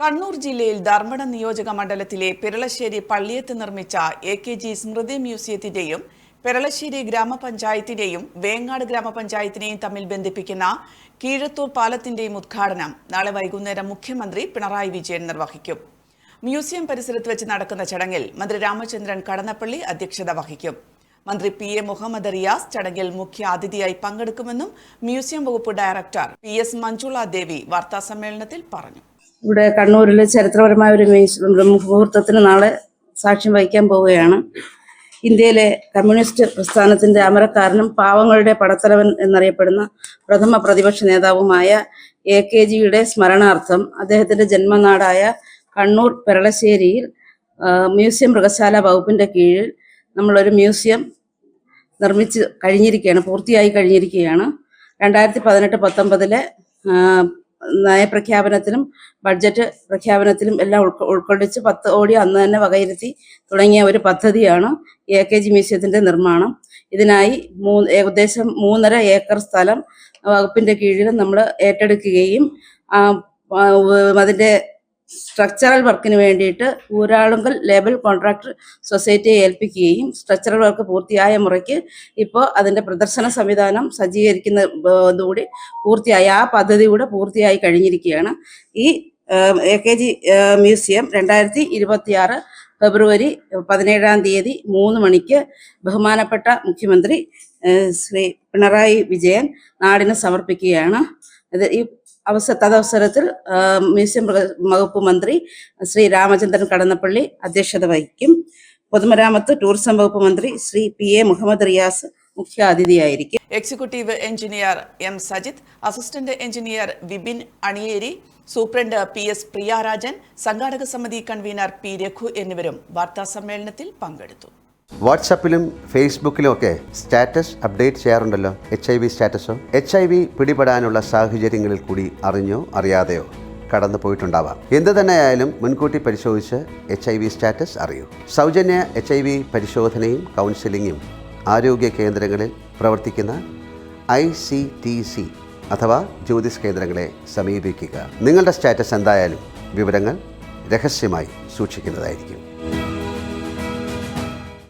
കണ്ണൂർ ജില്ലയിൽ ധർമ്മട നിയോജക മണ്ഡലത്തിലെ പെരളശ്ശേരി പള്ളിയത്ത് നിർമ്മിച്ച എ കെ ജി സ്മൃതി മ്യൂസിയത്തിന്റെയും പെരളശ്ശേരി ഗ്രാമപഞ്ചായത്തിന്റെയും വേങ്ങാട് ഗ്രാമപഞ്ചായത്തിനെയും തമ്മിൽ ബന്ധിപ്പിക്കുന്ന കീഴത്തൂർ പാലത്തിന്റെയും ഉദ്ഘാടനം നാളെ വൈകുന്നേരം മുഖ്യമന്ത്രി പിണറായി വിജയൻ നിർവഹിക്കും. മ്യൂസിയം പരിസരത്ത് വെച്ച് നടക്കുന്ന ചടങ്ങിൽ മന്ത്രി രാമചന്ദ്രൻ കടന്നപ്പള്ളി അധ്യക്ഷത വഹിക്കും. മന്ത്രി പി എ മുഹമ്മദ് റിയാസ് ചടങ്ങിൽ മുഖ്യ അതിഥിയായി പങ്കെടുക്കുമെന്നും മ്യൂസിയം വകുപ്പ് director P S Manjula Devi വാർത്താസമ്മേളനത്തിൽ പറഞ്ഞു. ഇവിടെ കണ്ണൂരിൽ ചരിത്രപരമായ ഒരു മുഹൂർത്തത്തിന് നാളെ സാക്ഷ്യം വഹിക്കാൻ പോവുകയാണ്. ഇന്ത്യയിലെ കമ്മ്യൂണിസ്റ്റ് പ്രസ്ഥാനത്തിന്റെ അമരക്കാരനും പാവങ്ങളുടെ പടത്തലവൻ എന്നറിയപ്പെടുന്ന പ്രഥമ പ്രതിപക്ഷ നേതാവുമായ എ കെ ജിയുടെ സ്മരണാർത്ഥം അദ്ദേഹത്തിന്റെ ജന്മനാടായ കണ്ണൂർ പെരളശ്ശേരിയിൽ മ്യൂസിയം മൃഗശാല വകുപ്പിന്റെ കീഴിൽ നമ്മളൊരു മ്യൂസിയം നിർമ്മിച്ച് കഴിഞ്ഞിരിക്കുകയാണ് പൂർത്തിയായി കഴിഞ്ഞിരിക്കുകയാണ്. രണ്ടായിരത്തി പതിനെട്ട് പത്തൊമ്പതിലെ നയപ്രഖ്യാപനത്തിലും ബഡ്ജറ്റ് പ്രഖ്യാപനത്തിലും എല്ലാം ഉൾക്കൊ ഉൾക്കൊള്ളിച്ച് പത്ത് കോടി അന്ന് തന്നെ വകയിരുത്തി തുടങ്ങിയ ഒരു പദ്ധതിയാണ് എ കെ ജി മ്യൂസിയത്തിന്റെ നിർമ്മാണം. ഇതിനായി മൂ ഏകദേശം മൂന്നര ഏക്കർ സ്ഥലം വകുപ്പിന്റെ കീഴിൽ നമ്മൾ ഏറ്റെടുക്കുകയും അതിന്റെ സ്ട്രക്ചറൽ വർക്കിന് വേണ്ടിയിട്ട് ഊരാളുങ്കൽ ലേബൽ കോൺട്രാക്ടർ സൊസൈറ്റിയെ ഏൽപ്പിക്കുകയും സ്ട്രക്ചറൽ വർക്ക് പൂർത്തിയായ മുറയ്ക്ക് ഇപ്പോൾ അതിന്റെ പ്രദർശന സംവിധാനം സജ്ജീകരിക്കുന്ന ഇതുകൂടി പൂർത്തിയായി ആ പദ്ധതി കൂടെ പൂർത്തിയായി കഴിഞ്ഞിരിക്കുകയാണ്. ഈ എ കെ ജി മ്യൂസിയം രണ്ടായിരത്തി ഇരുപത്തി ആറ് ഫെബ്രുവരി പതിനേഴാം തീയതി മൂന്ന് മണിക്ക് ബഹുമാനപ്പെട്ട മുഖ്യമന്ത്രി ശ്രീ പിണറായി വിജയൻ നാടിന് സമർപ്പിക്കുകയാണ്. ഇത് ഈ അവസര തദവസരത്തിൽ മ്യൂസിയം വകുപ്പ് മന്ത്രി ശ്രീ രാമചന്ദ്രൻ കടന്നപ്പള്ളി അധ്യക്ഷത വഹിക്കും. പൊതുമരാമത്ത് ടൂറിസം വകുപ്പ് മന്ത്രി ശ്രീ പി എ മുഹമ്മദ് റിയാസ് മുഖ്യ അതിഥിയായിരിക്കും executive engineer M Sajith assistant engineer Vipin Aniyeri superintendent P S Priyarajan സംഘാടക സമിതി കൺവീനർ പി രഘു എന്നിവരും വാർത്താ സമ്മേളനത്തിൽ പങ്കെടുത്തു. വാട്സപ്പിലും ഫേസ്ബുക്കിലും ഒക്കെ സ്റ്റാറ്റസ് അപ്ഡേറ്റ് ചെയ്യാറുണ്ടല്ലോ? എച്ച് ഐ വി സ്റ്റാറ്റസോ? എച്ച് ഐ വി പിടിപെടാനുള്ള സാഹചര്യങ്ങളിൽ കൂടി അറിഞ്ഞോ അറിയാതെയോ കടന്നു പോയിട്ടുണ്ടാവാം. എന്ത് തന്നെയായാലും മുൻകൂട്ടി പരിശോധിച്ച് എച്ച് ഐ വി സ്റ്റാറ്റസ് അറിയൂ. സൗജന്യ എച്ച് ഐ വി പരിശോധനയും കൗൺസിലിങ്ങും ആരോഗ്യ കേന്ദ്രങ്ങളിൽ പ്രവർത്തിക്കുന്ന ഐ സി ടി സി അഥവാ ജ്യോതിസ് കേന്ദ്രങ്ങളെ സമീപിക്കുക. നിങ്ങളുടെ സ്റ്റാറ്റസ് എന്തായാലും വിവരങ്ങൾ രഹസ്യമായി സൂക്ഷിക്കുന്നതായിരിക്കും.